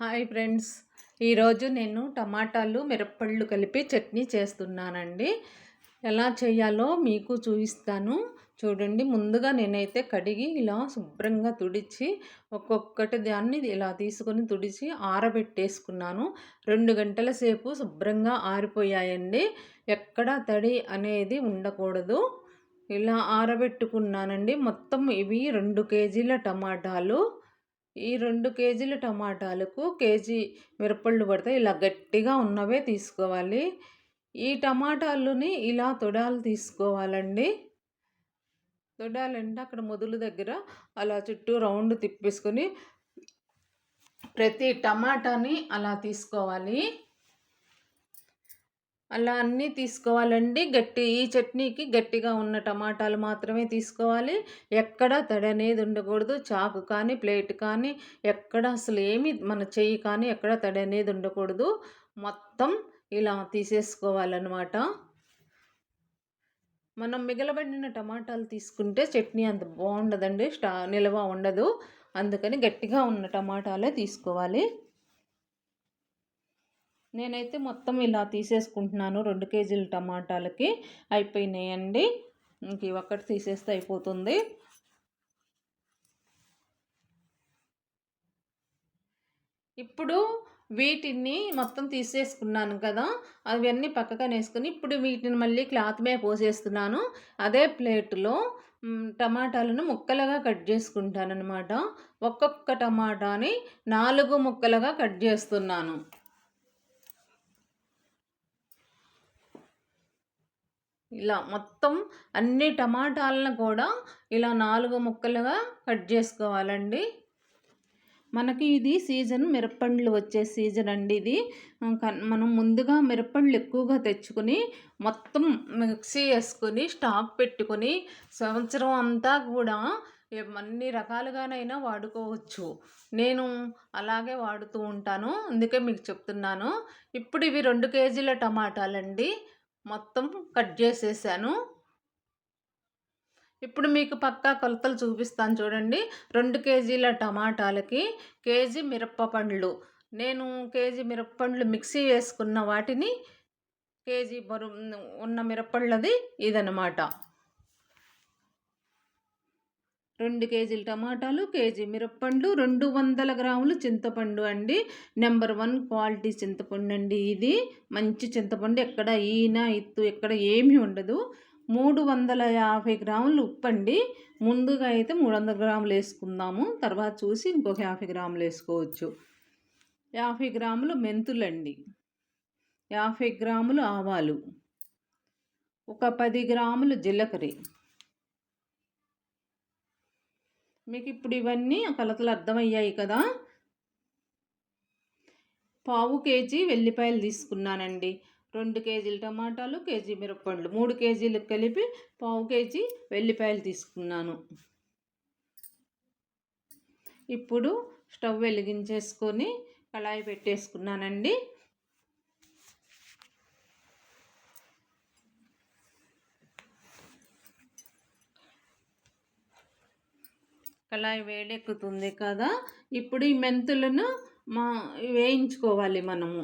Hi friends. ఈరోజు నేను టమాటాలు మిరప్పళ్ళు కలిపి చట్నీ చేస్తున్నానండి. ఎలా చేయాలో మీకు చూపిస్తాను. చూడండి ముందుగా నేనైతే కడిగి ఇలా శుభ్రంగా తుడిచి ఒక్కొక్కటి దాన్ని ఇలా తీసుకొని తుడిచి ఆరబెట్టేసుకున్నాను. రెండు గంటల సేపు శుభ్రంగా ఆరిపోయాయండి. ఎక్కడ తడి అనేది ఉండకూడదు. ఇలా ఆరబెట్టుకున్నానండి. మొత్తం ఇవి రెండు కేజీల టమాటాలు. ఈ రెండు కేజీల టమాటాలకు కేజీ మిరపళ్ళు పడతాయి ఇలా గట్టిగా ఉన్నవే తీసుకోవాలి. ఈ టమాటాలని ఇలా తొడాలు తీసుకోవాలండి. తొడాలంటే అక్కడ మొదలు దగ్గర అలా చుట్టూ రౌండ్ తిప్పేసుకొని ప్రతి టమాటాని అలా తీసుకోవాలి. అలా అన్నీ తీసుకోవాలండి. గట్టి ఈ చట్నీకి గట్టిగా ఉన్న టమాటాలు మాత్రమే తీసుకోవాలి. ఎక్కడ తడి అనేది ఉండకూడదు. చాకు కానీ ప్లేట్ కానీ ఎక్కడ అసలు ఏమి మన చెయ్యి కానీ ఎక్కడ తడి అనేది ఉండకూడదు. మొత్తం ఇలా తీసేసుకోవాలన్నమాట. మనం మిగలబడిన టమాటాలు తీసుకుంటే చట్నీ అంత బాగుండదండి. స్టా నిల్వ ఉండదు. అందుకని గట్టిగా ఉన్న టమాటాలే తీసుకోవాలి. నేనైతే మొత్తం ఇలా తీసేసుకుంటున్నాను. రెండు కేజీల టమాటాలకి అయిపోయినాయండి. ఇంక ఒక్కటి తీసేస్తే అయిపోతుంది. ఇప్పుడు వీటిని మొత్తం తీసేసుకున్నాను కదా అవన్నీ పక్కగా వేసుకుని ఇప్పుడు వీటిని మళ్ళీ క్లాత్ మీద పోసేస్తున్నాను. అదే ప్లేట్లో టమాటాలను ముక్కలుగా కట్ చేసుకుంటాను అనమాట ఒక్కొక్క టమాటాని నాలుగు ముక్కలుగా కట్ చేస్తున్నాను. ఇలా మొత్తం అన్ని టమాటాలను కూడా ఇలా నాలుగు ముక్కలుగా కట్ చేసుకోవాలండి. మనకి ఇది సీజన్ మిరప్పండ్లు వచ్చే సీజన్ అండి ఇది. మనం ముందుగా మిరప్పండ్లు ఎక్కువగా తెచ్చుకొని మొత్తం మిక్సీ వేసుకొని స్టాక్ పెట్టుకొని సంవత్సరం అంతా కూడా అన్ని రకాలుగానైనా వాడుకోవచ్చు. నేను అలాగే వాడుతూ ఉంటాను. అందుకే మీకు చెప్తున్నాను. ఇప్పుడు ఇవి రెండు కేజీల టమాటాలండి. మొత్తం కట్ చేసేసాను. ఇప్పుడు మీకు పక్కా కొలతలు చూపిస్తాను చూడండి. రెండు కేజీల టమాటాలకి కేజీ మిరపపండ్లు నేను కేజీ మిరపపండ్లు మిక్సీ వేసుకున్న వాటిని కేజీ బరు ఉన్న మిరపళ్ళది ఇదనమాట రెండు కేజీలు టమాటాలు కేజీ మిరప్పండు రెండు వందల గ్రాములు చింతపండు అండి. నెంబర్ వన్ క్వాలిటీ చింతపండు అండి ఇది. మంచి చింతపండు ఎక్కడ ఈన ఇత్తు ఎక్కడ ఏమీ ఉండదు. మూడు వందల యాభై గ్రాములు ఉప్పు అండి. ముందుగా అయితే మూడు వందల గ్రాములు వేసుకుందాము. తర్వాత చూసి ఇంకొక యాభై గ్రాములు వేసుకోవచ్చు. యాభై గ్రాములు మెంతులండి. యాభై గ్రాములు ఆవాలు. ఒక పది గ్రాములు జీలకర్ర. మీకు ఇప్పుడు ఇవన్నీ కొలతలు అర్థమయ్యాయి కదా? పావు కేజీ వెల్లిపాయలు తీసుకున్నానండి. రెండు కేజీలు టమాటాలు కేజీ మిరప్పండ్లు. మూడు కేజీలు కలిపి పావు కేజీ వెల్లిపాయలు తీసుకున్నాను. ఇప్పుడు స్టవ్ వెలిగించేసుకొని కళాయి పెట్టేసుకున్నానండి. కళాయి వేడెక్కుతుంది కదా ఇప్పుడు ఈ మెంతులను మా వేయించుకోవాలి మనము.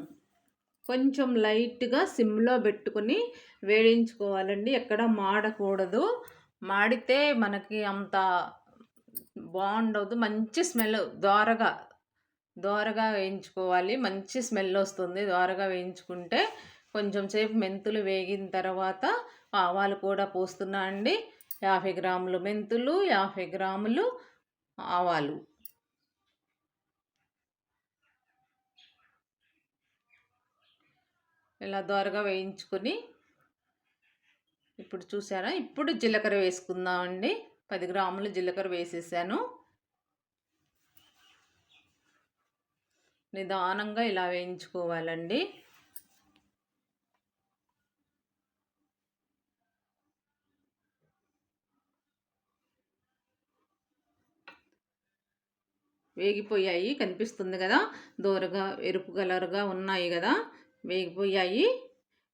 కొంచెం లైట్గా సిమ్లో పెట్టుకుని వేయించుకోవాలండి. ఎక్కడ మాడకూడదు. మాడితే మనకి అంత బాగుండదు. మంచి స్మెల్ దోరగా దోరగా వేయించుకోవాలి. మంచి స్మెల్ వస్తుంది దోరగా వేయించుకుంటే. కొంచెం సేపు మెంతులు వేగిన తర్వాత ఆవాలు కూడా పోస్తున్నా అండి. యాభై గ్రాములు మెంతులు యాభై గ్రాములు ఆవాలు. ఇలా దోరగా వేయించుకొని ఇప్పుడు చూసారా? ఇప్పుడు జీలకర్ర వేసుకుందామండి. పది గ్రాములు జీలకర్ర వేసేసాను. నిదానంగా ఇలా వేయించుకోవాలండి. వేగిపోయాయి కనిపిస్తుంది కదా. దూరగా ఎరుపు కలర్గా ఉన్నాయి కదా. వేగిపోయాయి.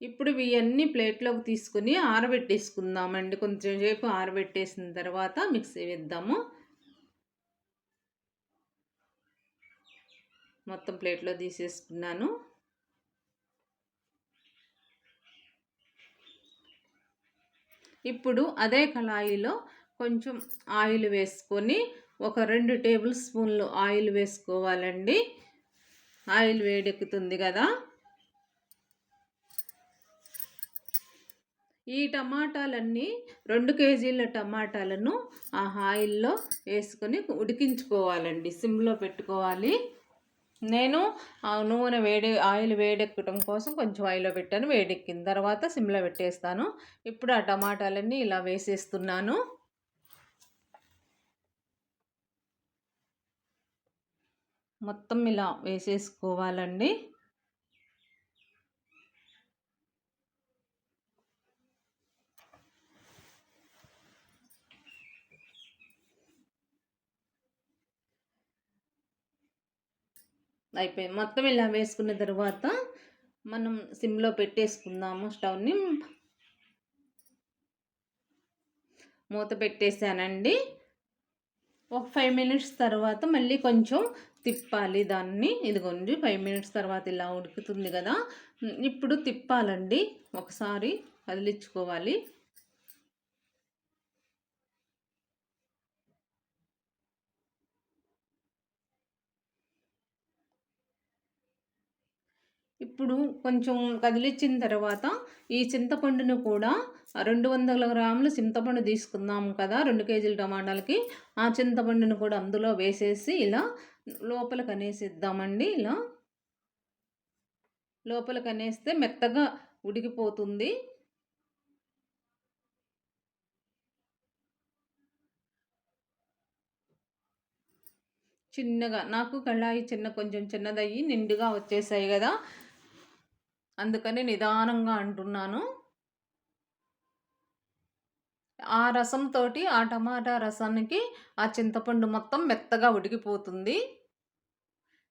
ఇప్పుడు ఇవన్నీ ప్లేట్లోకి తీసుకుని ఆరబెట్టేసుకుందామండి. కొంచెం సేపు ఆరబెట్టేసిన తర్వాత మిక్సీ వేద్దాము. మొత్తం ప్లేట్లో తీసేసుకున్నాను. ఇప్పుడు అదే కళాయిలో కొంచెం ఆయిల్ వేసుకొని ఒక రెండు టేబుల్ స్పూన్లు ఆయిల్ వేసుకోవాలండి. ఆయిల్ వేడెక్కుతుంది కదా. ఈ టమాటాలన్నీ రెండు కేజీల టమాటాలను ఆ ఆయిల్లో వేసుకొని ఉడికించుకోవాలండి. సిమ్లో పెట్టుకోవాలి. నేను ఆ నూనె వేడి ఆయిల్ వేడెక్కడం కోసం కొంచెం ఆయిల్లో పెట్టాను వేడెక్కిన తర్వాత సిమ్లో పెట్టేస్తాను. ఇప్పుడు ఆ టమాటాలన్నీ ఇలా వేసేస్తున్నాను. మొత్తం ఇలా వేసేసుకోవాలండి. అయిపోయింది. మొత్తం ఇలా వేసుకున్న తర్వాత మనం సిమ్లో పెట్టేసుకుందాము స్టవ్ని. మూత పెట్టేశానండి. ఒక ఫైవ్ మినిట్స్ తర్వాత మళ్ళీ కొంచెం తిప్పాలి దాన్ని. ఇదిగోండి ఫైవ్ మినిట్స్ తర్వాత ఇలా ఉడుకుతుంది కదా. ఇప్పుడు తిప్పాలండి. ఒకసారి కదిలించుకోవాలి ఇప్పుడు కొంచెం కదిలిచ్చిన తర్వాత ఈ చింతపండును కూడా రెండు వందల గ్రాములు చింతపండు తీసుకుందాము కదా రెండు కేజీల టమాటాలకి. ఆ చింతపండును కూడా అందులో వేసేసి ఇలా లోపల కనేసిద్దామండి ఇలా. లోపల కనేస్తే మెత్తగా ఉడికిపోతుంది. చిన్నగా నాకు కళాయి చిన్న కొంచెం చిన్నదయ్యి నిండుగా వచ్చేసాయి కదా. అందుకని నిదానంగా అంటున్నాను. ఆ రసంతో ఆ టమాటా రసానికి ఆ చింతపండు మొత్తం మెత్తగా ఉడికిపోతుంది.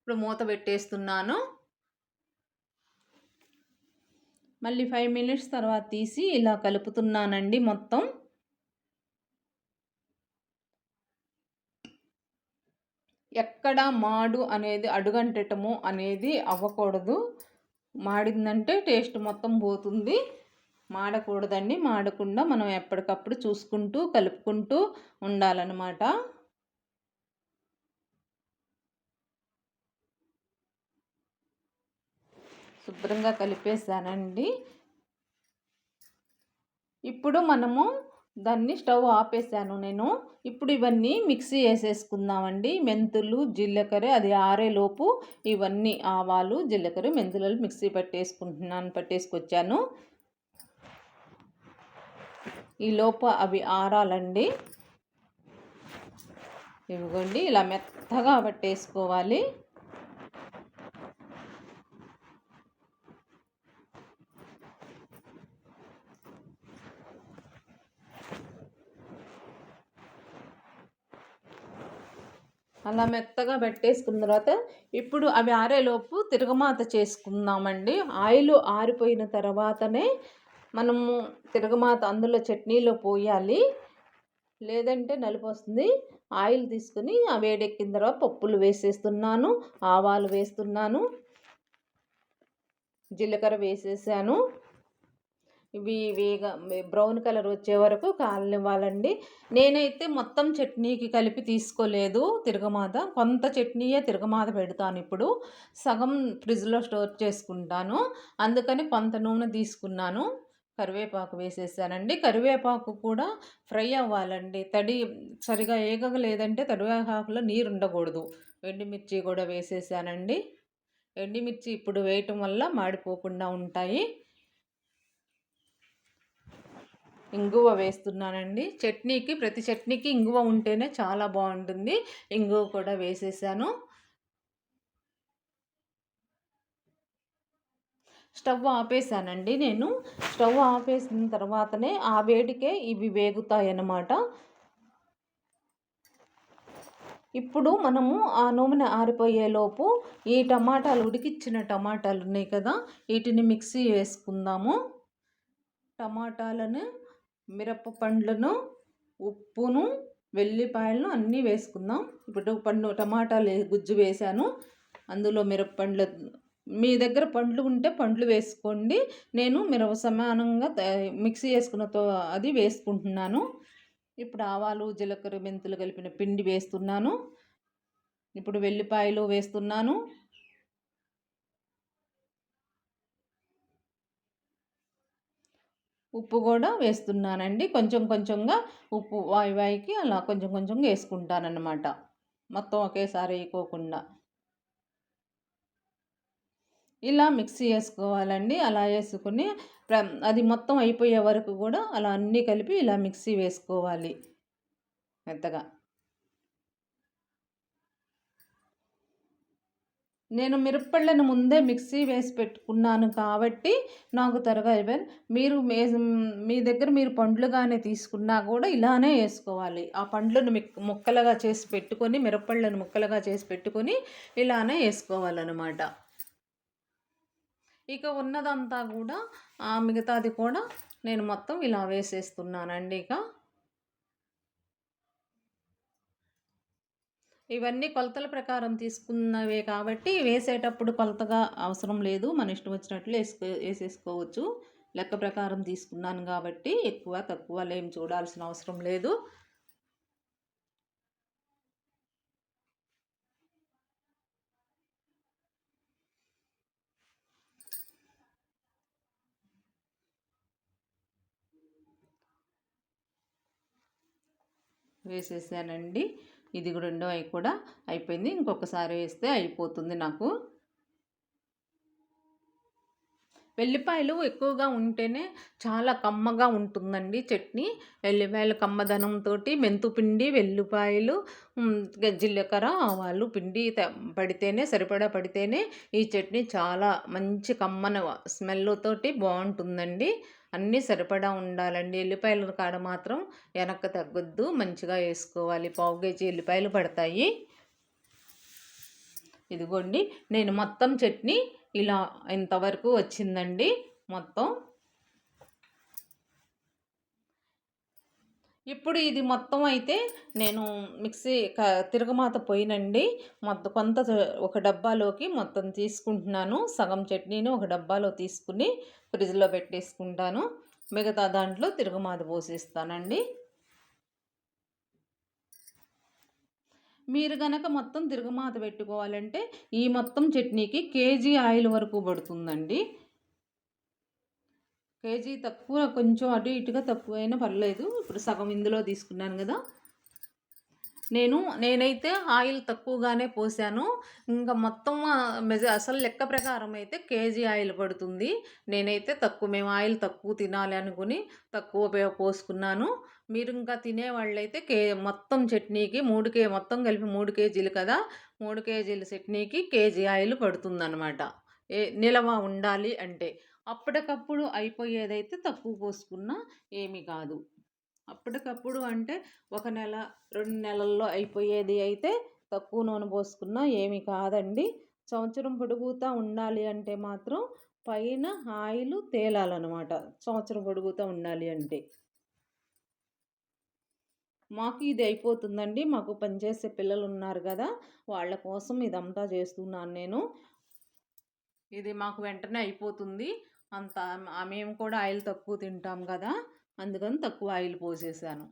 ఇప్పుడు మూత పెట్టేస్తున్నాను. మళ్ళీ ఫైవ్ మినిట్స్ తర్వాత తీసి ఇలా కలుపుతున్నానండి మొత్తం. ఎక్కడ మాడు అనేది అడుగంటటము అనేది అవ్వకూడదు. మాడిందంటే టేస్ట్ మొత్తం పోతుంది. మాడకూడదండి. మాడకుండా మనం ఎప్పటికప్పుడు చూసుకుంటూ కలుపుకుంటూ ఉండాలన్నమాట. శుభ్రంగా కలిపేసానండి ఇప్పుడు మనము దాన్ని స్టవ్ ఆపేసాను నేను. ఇప్పుడు ఇవన్నీ మిక్సీ వేసేసుకుందామండి. మెంతులు జీలకర్ర అది ఆరేలోపు ఇవన్నీ ఆవాలు జీలకర్ర మెంతులలో మిక్సీ పట్టేసుకుంటున్నాను పట్టేసుకొచ్చాను. ఈ అవి ఆరాలండి. ఇవ్వండి ఇలా మెత్తగా పట్టేసుకోవాలి. అలా మెత్తగా పెట్టేసుకున్న తర్వాత ఇప్పుడు అవి ఆరేలోపు తిరగమాత చేసుకుందామండి. ఆయిల్ ఆరిపోయిన తర్వాతనే మనము తిరగమాత అందులో చట్నీలో పోయాలి. లేదంటే నలుపు వస్తుంది ఆయిల్ తీసుకుని ఆ వేడెక్కిన తర్వాత పప్పులు వేసేస్తున్నాను ఆవాలు వేస్తున్నాను జీలకర్ర వేసేసాను. ఇవి వేగ బ్రౌన్ కలర్ వచ్చే వరకు కాలనివ్వాలండి. నేనైతే మొత్తం చట్నీకి కలిపి తీసుకోలేదు తిరగమాత. కొంత చట్నీయే తిరగమాత పెడతాను ఇప్పుడు. సగం ఫ్రిడ్జ్లో స్టోర్ చేసుకుంటాను. అందుకని కొంత నూనె తీసుకున్నాను. కరివేపాకు వేసేసానండి. కరివేపాకు కూడా ఫ్రై అవ్వాలండి. తడి సరిగా ఏగలేదంటే కరివేపాకులో నీరు ఉండకూడదు. ఎండుమిర్చి కూడా వేసేసానండి. ఎండుమిర్చి ఇప్పుడు వేయటం వల్ల మాడిపోకుండా ఉంటాయి. ఇంగువ వేస్తున్నానండి. చట్నీకి ప్రతి చట్నీకి ఇంగువ ఉంటేనే చాలా బాగుంటుంది. ఇంగువ కూడా వేసేసాను. స్టవ్ ఆపేసానండి నేను. స్టవ్ ఆపేసిన తర్వాతనే ఆ వేడికే ఇవి వేగుతాయి అన్నమాట ఇప్పుడు మనము ఆ నూనె ఆరిపోయేలోపు ఈ టమాటాలు ఉడికిచ్చిన టమాటాలు ఉన్నాయి కదా వీటిని మిక్సీ వేసుకుందాము. టమాటాలను మిరప పండ్లను ఉప్పును వెల్లిపాయలను అన్నీ వేసుకుందాం. ఇప్పుడు పండు టమాటాలు గుజ్జు వేసాను. అందులో మిరప పండ్ల మీ దగ్గర పండ్లు ఉంటే పండ్లు వేసుకోండి. నేను మిరప సమానంగా మిక్సీ వేసుకున్నతో అది వేసుకుంటున్నాను. ఇప్పుడు ఆవాలు జీలకర్ర మెంతులు కలిపిన పిండి వేస్తున్నాను. ఇప్పుడు వెల్లిపాయలు వేస్తున్నాను. ఉప్పు కూడా వేస్తున్నానండి. కొంచెం కొంచెంగా ఉప్పు వాయి వాయికి అలా కొంచెం కొంచెం వేసుకుంటానన్నమాట. మొత్తం ఒకేసారి వేయకోకుండా. ఇలా మిక్సీ వేసుకోవాలండి. అలా వేసుకుని అది మొత్తం అయిపోయే వరకు కూడా అలా అన్నీ కలిపి ఇలా మిక్సీ వేసుకోవాలి. మెత్తగా. నేను మిరప్పళ్ళను ముందే మిక్సీ వేసి పెట్టుకున్నాను కాబట్టి నాకు త్వరగా అయిపోయింది మీరు మీ దగ్గర మీరు పండ్లుగానే తీసుకున్నా కూడా ఇలానే వేసుకోవాలి. ఆ పండ్లను ముక్కలుగా చేసి పెట్టుకొని మిరప్పళ్ళను ముక్కలుగా చేసి పెట్టుకొని ఇలానే వేసుకోవాలన్నమాట. ఇక ఉన్నదంతా కూడా మిగతాది కూడా నేను మొత్తం ఇలా వేసేస్తున్నానండి ఇక. ఇవన్నీ కొలతల ప్రకారం తీసుకున్నవే కాబట్టి వేసేటప్పుడు కొలతగా అవసరం లేదు. మన ఇష్టం వచ్చినట్లు వేసుకో వేసేసుకోవచ్చు. లెక్క ప్రకారం తీసుకున్నాను కాబట్టి ఎక్కువ తక్కువ ఏం చూడాల్సిన అవసరం లేదు. వేసేసానండి. ఇది కూడా రెండో అవి కూడా అయిపోయింది. ఇంకొకసారి వేస్తే అయిపోతుంది నాకు. వెల్లిపాయలు ఎక్కువగా ఉంటేనే చాలా కమ్మగా ఉంటుందండి చట్నీ. వెల్లిపాయలు కమ్మదనంతో మెంతుపిండి వెల్లిపాయలు జీలకర్ర ఆవాలు పిండి పడితేనే సరిపడా పడితేనే ఈ చట్నీ చాలా మంచి కమ్మన స్మెల్తోటి బాగుంటుందండి. అన్నీ సరిపడా ఉండాలండి. ఎల్లిపాయల కాడ మాత్రం వెనక్కి తగ్గొద్దు. మంచిగా వేసుకోవాలి. పావు కేజీ ఎల్లిపాయలు పడతాయి. ఇదిగోండి. నేను మొత్తం చట్నీ ఇలా ఇంతవరకు వచ్చిందండి. మొత్తం ఇప్పుడు ఇది మొత్తం అయితే నేను మిక్సీ తిరగమాత పోయినండి మొత్తం కొంత ఒక డబ్బాలోకి మొత్తం తీసుకుంటున్నాను. సగం చట్నీని ఒక డబ్బాలో తీసుకుని ఫ్రిడ్జ్లో పెట్టేసుకుంటాను. మిగతా దాంట్లో తిరగమాత పోసేస్తానండి. మీరు గనక మొత్తం తిరగమాత పెట్టుకోవాలంటే ఈ మొత్తం చట్నీకి కేజీ ఆయిల్ వరకు పడుతుందండి. కేజీ తక్కువ కొంచెం అటు ఇటుగా తక్కువైనా పర్లేదు. ఇప్పుడు సగం ఇందులో తీసుకున్నాను కదా. నేను నేనైతే ఆయిల్ తక్కువగానే పోసాను. ఇంకా మొత్తం మెజ అసలు లెక్క ప్రకారం అయితే కేజీ ఆయిల్ పడుతుంది. నేనైతే తక్కువ మేము ఆయిల్ తక్కువ తినాలి అనుకుని తక్కువ పోసుకున్నాను. మీరు ఇంకా తినేవాళ్ళైతే కే మొత్తం చట్నీకి మూడు కే మొత్తం కలిపి మూడు కేజీలు కదా. మూడు కేజీల చట్నీకి కేజీ ఆయిల్ పడుతుందన్నమాట. ఏ నిలవ ఉండాలి అంటే. అప్పటికప్పుడు అయిపోయేదైతే తక్కువ పోసుకున్నా ఏమి కాదు. అప్పటికప్పుడు అంటే ఒక నెల రెండు నెలల్లో అయిపోయేది అయితే తక్కువ నూనె పోసుకున్నా ఏమి కాదండి. సంవత్సరం పొడుగుతా ఉండాలి అంటే మాత్రం పైన ఆయిల్ తేలాలన్నమాట. సంవత్సరం పొడుగుతా ఉండాలి అంటే. మాకు ఇది అయిపోతుందండి. మాకు పనిచేసే పిల్లలు ఉన్నారు కదా వాళ్ళ కోసం ఇదంతా చేస్తున్నాను నేను. ఇది మాకు వెంటనే అయిపోతుంది. అంత మేము కూడా ఆయిల్ తక్కువ తింటాం కదా అందుకని తక్కువ ఆయిల్ పోసేసాను.